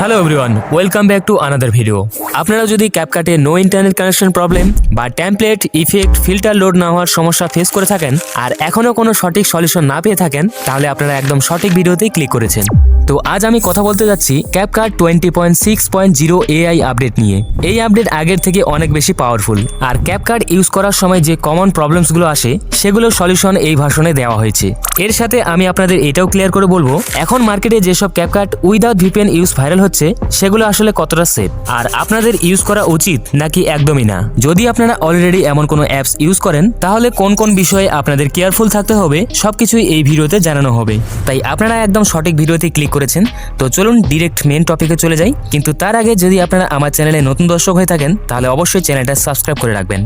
Hello everyone welcome back to another video আপনারা যদি ক্যাপকাটে নো ইন্টারনেট কানেকশন প্রবলেম বা টেমপ্লেট ইফেক্ট ফিল্টার লোড না হওয়ার সমস্যা ফেস করে থাকেন আর এখনও কোনো সঠিক সলিউশন না পেয়ে থাকেন, তাহলে আপনারা একদম সঠিক ভিডিওতেই ক্লিক করেছেন। তো আজ আমি কথা বলতে যাচ্ছি CapCut twenty point six point zero AI update নিয়ে। এই আপডেট আগের থেকে অনেক বেশি পাওয়ারফুল আর ক্যাপকাট ইউজ করার সময় যে কমন প্রবলেমসগুলো আসে, সেগুলোর সলিউশন এই ভাষণে দেওয়া হয়েছে। এর সাথে আমি আপনাদের এটাও ক্লিয়ার করে বলব, এখন মার্কেটে যেসব CapCut without VPN use viral হচ্ছে, সেগুলো আসলে কতটা সেফ আর আপনাদের ইউজ করা উচিত নাকি একদমই না? যদি আপনারা অলরেডি এমন কোনো অ্যাপস ইউজ করেন, তাহলে কোন কোন বিষয়ে আপনাদের কেয়ারফুল থাকতে হবে, সবকিছুই এই ভিডিওতে জানানো হবে। তাই আপনারা একদম সঠিক ভিডিওতে ক্লিক করেছেন, তো চলুন ডিরেক্ট মেন টপিকে চলে যাই। কিন্তু তার আগে যদি আপনারা আমার চ্যানেলে নতুন দর্শক হয়ে থাকেন, তাহলে অবশ্যই চ্যানেলটা সাবস্ক্রাইব করে রাখবেন।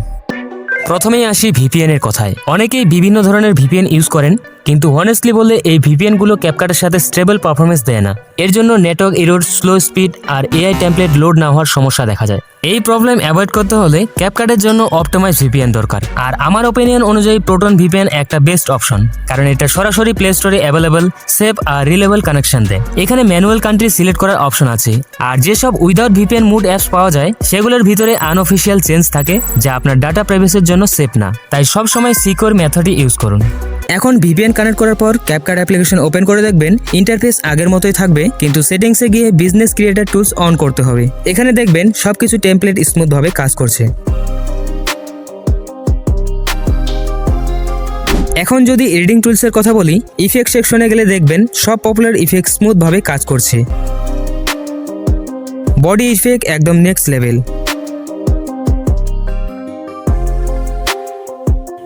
প্রথমেই আসি ভিপিএন এর কথায়। অনেকেই বিভিন্ন ধরনের ভিপিএন ইউজ করেন কিন্তু হনেস্টলি বললে এই ভিপিএনগুলো ক্যাপকাটের সাথে স্টেবল পারফরমেন্স দেয় না। এর জন্য নেটওয়ার্ক এরোর স্লো স্পিড আর এআই টেমপ্লেট লোড না হওয়ার সমস্যা দেখা যায়। এই প্রবলেম অ্যাভয়েড করতে হলে ক্যাপকাটের জন্য অপটোমাইজ ভিপিএন দরকার। আর আমার ওপিনিয়ন অনুযায়ী প্রোটন ভিপিএন একটা বেস্ট অপশন কারণ এটা সরাসরি প্লে স্টোরে অ্যাভেলেবল সেফ আর রিলেবল কানেকশন দেয়। এখানে ম্যানুয়াল কান্ট্রি সিলেক্ট করার অপশন আছে। আর যেসব উইদাউট ভিপিএন মুড অ্যাপস পাওয়া যায়, সেগুলোর ভিতরে আনঅফিসিয়াল চেঞ্জ থাকে, যা আপনার ডাটা প্রাইভেসির জন্য সেফ না। তাই সবসময় সিকিউর মেথডই ইউজ করুন। এখন ভিপিএন কানেক্ট করার পর ক্যাপকার্ড অ্যাপ্লিকেশন ওপেন করে দেখবেন ইন্টারফেস আগের মতোই থাকবে, কিন্তু সেটিংসে গিয়ে বিজনেস ক্রিয়েটার টুলস অন করতে হবে। এখানে দেখবেন সবকিছু টেমপ্লেট স্মুথভাবে কাজ করছে। এখন যদি এডিটিং টুলসের কথা বলি ইফেক্ট সেকশনে গেলে দেখবেন সব পপুলার ইফেক্ট স্মুথভাবে কাজ করছে। বডি ইফেক্ট একদম নেক্সট লেভেল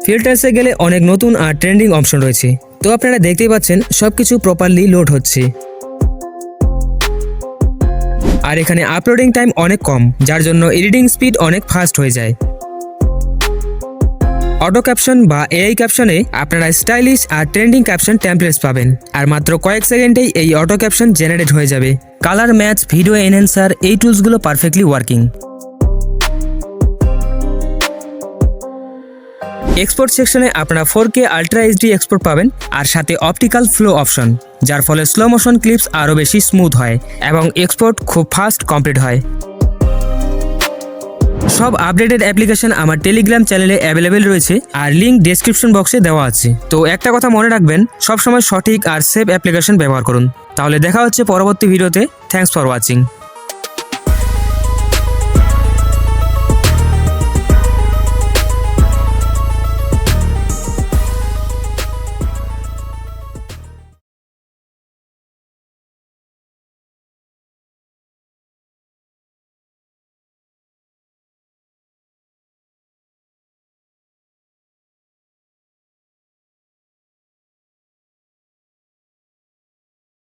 ফিল্টার্সে গেলে অনেক নতুন আর ট্রেন্ডিং অপশন রয়েছে। তো আপনারা দেখতেই পাচ্ছেন সব কিছু প্রপারলি লোড হচ্ছে। আর এখানে আপলোডিং টাইম অনেক কম, যার জন্য এডিটিং স্পিড অনেক ফাস্ট হয়ে যায়। অটো ক্যাপশন বা এআই ক্যাপশনে আপনারা স্টাইলিশ আর ট্রেন্ডিং ক্যাপশন টেমপ্লেটস পাবেন। আর মাত্র কয়েক সেকেন্ডেই এই অটো ক্যাপশন জেনারেট হয়ে যাবে। কালার ম্যাচ ভিডিও এনহ্যান্সার এই টুলসগুলো পারফেক্টলি ওয়ার্কিং এক্সপোর্ট সেকশনে আপনারা four K ultra HD export পাবেন আর সাথে অপটিক্যাল ফ্লো অপশন যার ফলে স্লো মোশন ক্লিপস আরও বেশি স্মুথ হয় এবং এক্সপোর্ট খুব ফাস্ট কমপ্লিট হয়। সব আপডেটেড অ্যাপ্লিকেশন আমার টেলিগ্রাম চ্যানেলে অ্যাভেলেবেল রয়েছে আর লিঙ্ক ডেসক্রিপশন বক্সে দেওয়া আছে। তো একটা কথা মনে রাখবেন, সবসময় সঠিক আর সেফ অ্যাপ্লিকেশন ব্যবহার করুন। তাহলে দেখা হচ্ছে পরবর্তী ভিডিওতে থ্যাংকস ফর ওয়াচিং